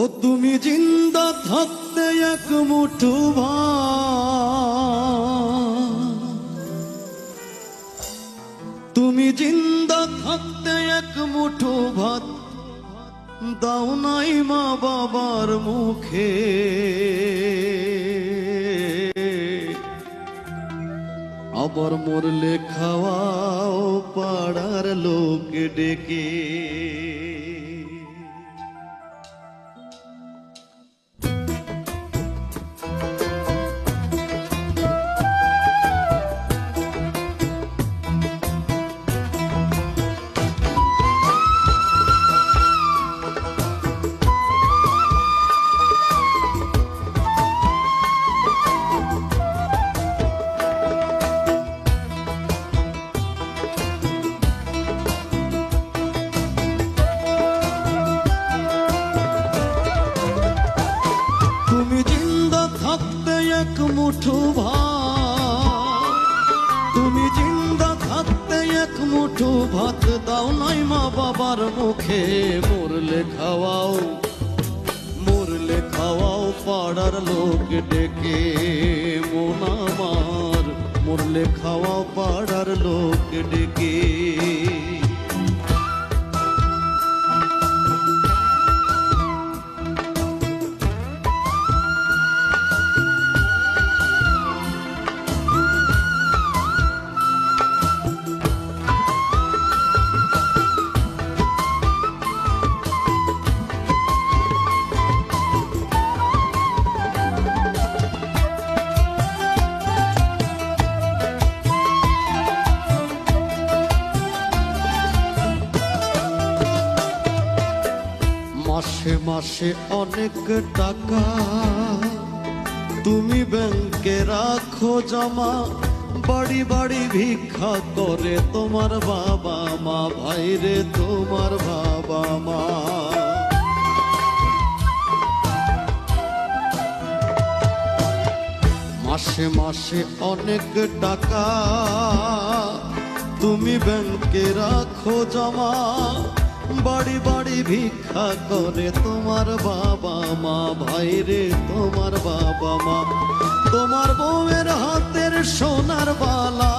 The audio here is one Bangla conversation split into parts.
ও তুমি জিন্দা থাকতে এক মুঠো তুমি জিন্দা থাকতে এক মুঠো ভাত। দাও নাই মা বাবার মুখে। আবার মরলে খাওয়াও পাড়ার লোক ডেকে। এক মুঠো ভাত দাও নাই মা বাবার মুখে। মরলে খাওয়াও মরলে খাওয়াও, পাড়ার লোক ডেকে মন আমার। মরলে খাওয়াও, পাড়ার লোক ডেকে মাসে মাসে অনেক টাকা তুমি ব্যাংকে রাখো জমা, বাড়ি বাড়ি ভিক্ষা করে তোমার বাবা মা ভাইরে তোমার বাবা মা। মাসে মাসে অনেক টাকা তুমি ব্যাংকে রাখো জমা বাড়ি বাড়ি ভিক্ষা করে তোমার বাবা মা, ভাইরে তোমার বাবা মা, তোমার বউয়ের হাতের সোনার বালা।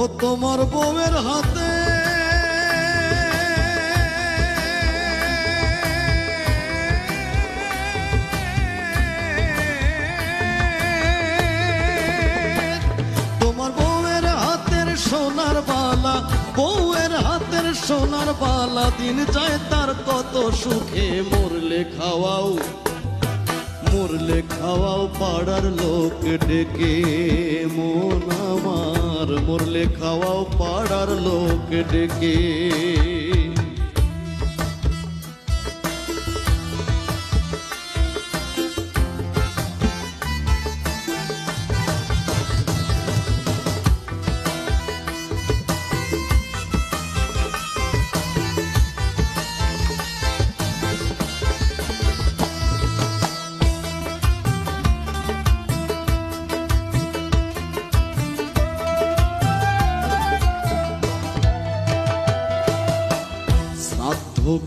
ও তোমার বউয়ের হাতে। তোমার বউয়ের হাতের সোনার বালা। সোনার বালা দিন যায়, তার কত সুখে মরলে খাওয়াও মরলে খাওয়াও, পাড়ার লোক ডেকে মন আমার। মরলে খাওয়াও, পাড়ার লোক ডেকে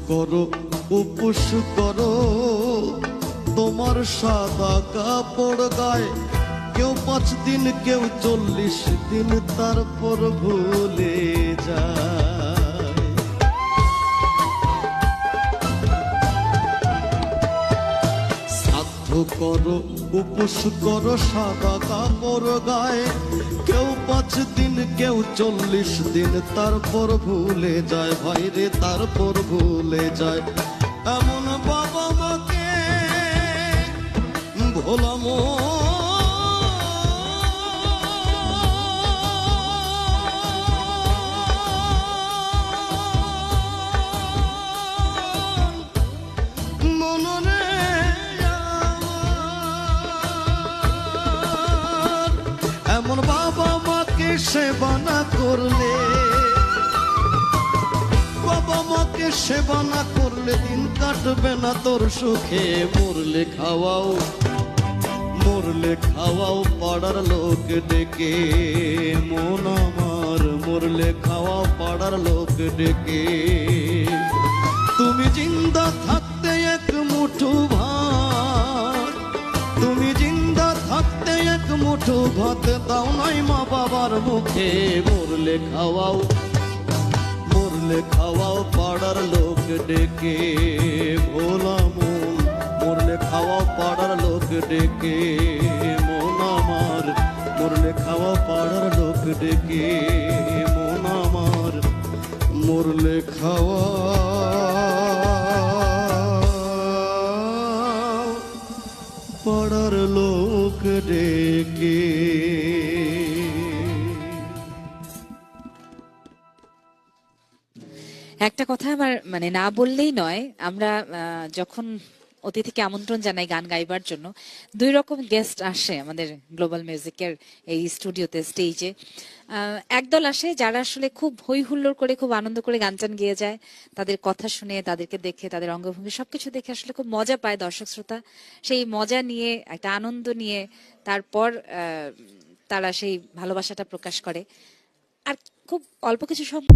করো, উপোস করো। তোমার সাদা কাপড় গায়ে কেউ পাঁচ দিন, কেউ চল্লিশ দিন, তারপর ভুলে যায়। করো, উপোস করো সাদা কাপড় গায়ে। কেউ পাঁচ দিন, কেউ চল্লিশ দিন, তারপর ভুলে যায় ভাইরে তারপর ভুলে যায়। এমন বাবা মাকে ভোলামো মাকে সেবা না করলে বাবা মাকে সেবা না করলে দিন কাটবে না তোর সুখে। মরলে খাওয়াও মরলে খাওয়াও পাড়ার লোক ডেকে। মন আমার, মরলে খাওয়াও পাড়ার লোক ডেকে। তুমি জিন্দা থাকতে এক মুঠো জিন্দা থাকতে এক মুঠো ভাত দাও নাই মা বাবার মুখে। মরলে খাওয়াও মরলে খাওয়াও পাড়ার লোক ডেকে। ভোলা মন, মরলে খাওয়াও পাড়ার লোক ডেকে। মন আমার, মরলে খাওয়াও পাড়ার লোক ডেকে। মন আমার, মরলে খাওয়া লোক ডেকে একটা কথা আমার মানে না বললেই নয় আমরা যখন অতিথিকে আমন্ত্রণ জানাই গান গাইবার জন্য। দুই রকম গেস্ট আসে আমাদের গ্লোবাল মিউজিকের এই স্টুডিওতে স্টেজে একদল আসে যারা আসলে খুব হই হুল্লোড় করে, খুব আনন্দ করে গান টান গেয়ে যায়। তাদের কথা শুনে, তাদেরকে দেখে, তাদের অঙ্গভঙ্গি সবকিছু দেখে আসলে খুব মজা পায় দর্শক শ্রোতা। সেই মজা নিয়ে, একটা আনন্দ নিয়ে তারপর তারা সেই ভালোবাসাটা প্রকাশ করে। আর খুব অল্প কিছু সময়